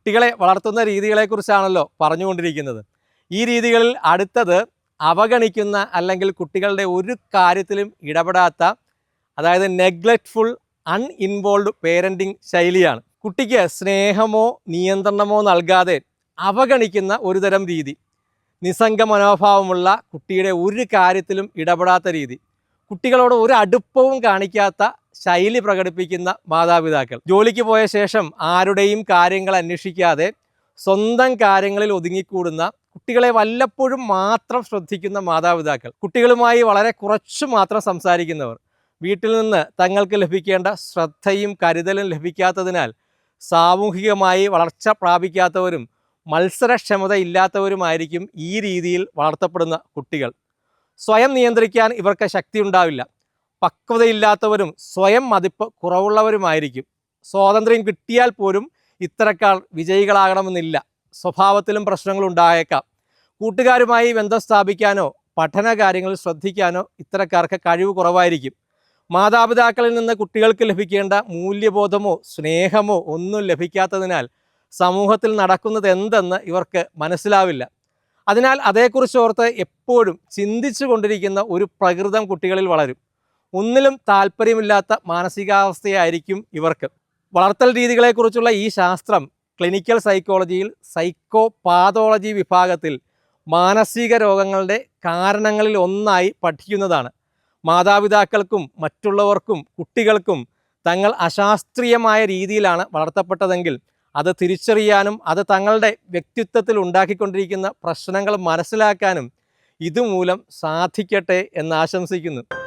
കുട്ടികളെ വളർത്തുന്ന രീതികളെക്കുറിച്ചാണല്ലോ പറഞ്ഞുകൊണ്ടിരിക്കുന്നത്. ഈ രീതികളിൽ അടുത്തത് അവഗണിക്കുന്ന അല്ലെങ്കിൽ കുട്ടികളുടെ ഒരു കാര്യത്തിലും ഇടപെടാത്ത അതായത് നെഗ്ലക്റ്റ്ഫുൾ അൺഇൻവോൾവ് പേരന്റിങ് ശൈലിയാണ്. കുട്ടിക്ക് സ്നേഹമോ നിയന്ത്രണമോ നൽകാതെ അവഗണിക്കുന്ന ഒരുതരം രീതി. നിസ്സംഗ മനോഭാവമുള്ള കുട്ടിയുടെ ഒരു കാര്യത്തിലും ഇടപെടാത്ത രീതി. കുട്ടികളോട് ഒരു അടുപ്പവും കാണിക്കാത്ത ശൈലി പ്രകടിപ്പിക്കുന്ന മാതാപിതാക്കൾ. ജോലിക്ക് പോയ ശേഷം ആരുടെയും കാര്യങ്ങൾ അന്വേഷിക്കാതെ സ്വന്തം കാര്യങ്ങളിൽ ഒതുങ്ങിക്കൂടുന്ന കുട്ടികളെ വല്ലപ്പോഴും മാത്രം ശ്രദ്ധിക്കുന്ന മാതാപിതാക്കൾ. കുട്ടികളുമായി വളരെ കുറച്ചു മാത്രം സംസാരിക്കുന്നവർ. വീട്ടിൽ നിന്ന് തങ്ങൾക്ക് ലഭിക്കേണ്ട ശ്രദ്ധയും കരുതലും ലഭിക്കാത്തതിനാൽ സാമൂഹികമായി വളർച്ച പ്രാപിക്കാത്തവരും മത്സരക്ഷമത ഇല്ലാത്തവരുമായിരിക്കും ഈ രീതിയിൽ വളർത്തപ്പെടുന്ന കുട്ടികൾ. സ്വയം നിയന്ത്രിക്കാൻ ഇവർക്ക് ശക്തി ഉണ്ടാവില്ല. പക്വതയില്ലാത്തവരും സ്വയം മതിപ്പ് കുറവുള്ളവരുമായിരിക്കും. സ്വാതന്ത്ര്യം കിട്ടിയാൽ പോലും ഇത്തരക്കാർ വിജയികളാകണമെന്നില്ല. സ്വഭാവത്തിലും പ്രശ്നങ്ങൾ ഉണ്ടായേക്കാം. കൂട്ടുകാരുമായി ബന്ധം സ്ഥാപിക്കാനോ പഠന കാര്യങ്ങളിൽ ശ്രദ്ധിക്കാനോ ഇത്തരക്കാർക്ക് കഴിവ് കുറവായിരിക്കും. മാതാപിതാക്കളിൽ നിന്ന് കുട്ടികൾക്ക് ലഭിക്കേണ്ട മൂല്യബോധമോ സ്നേഹമോ ഒന്നും ലഭിക്കാത്തതിനാൽ സമൂഹത്തിൽ നടക്കുന്നത് എന്തെന്ന് ഇവർക്ക് മനസ്സിലാവില്ല. അതിനാൽ അതേക്കുറിച്ച് ഓർത്ത് എപ്പോഴും ചിന്തിച്ചു കൊണ്ടിരിക്കുന്ന ഒരു പ്രകൃതം കുട്ടികളിൽ വളരും. ഒന്നിലും താല്പര്യമില്ലാത്ത മാനസികാവസ്ഥയായിരിക്കും ഇവർക്ക്. വളർത്തൽ രീതികളെക്കുറിച്ചുള്ള ഈ ശാസ്ത്രം ക്ലിനിക്കൽ സൈക്കോളജിയിൽ സൈക്കോ പാതോളജി വിഭാഗത്തിൽ മാനസിക രോഗങ്ങളുടെ കാരണങ്ങളിൽ ഒന്നായി പഠിക്കുന്നതാണ്. മാതാപിതാക്കൾക്കും മറ്റുള്ളവർക്കും കുട്ടികൾക്കും തങ്ങൾ അശാസ്ത്രീയമായ രീതിയിലാണ് വളർത്തപ്പെട്ടതെങ്കിൽ അത് തിരിച്ചറിയാനും അത് തങ്ങളുടെ വ്യക്തിത്വത്തിൽ ഉണ്ടാക്കിക്കൊണ്ടിരിക്കുന്ന പ്രശ്നങ്ങൾ മനസ്സിലാക്കാനും ഇതുമൂലം സാധിക്കട്ടെ എന്ന് ആശംസിക്കുന്നു.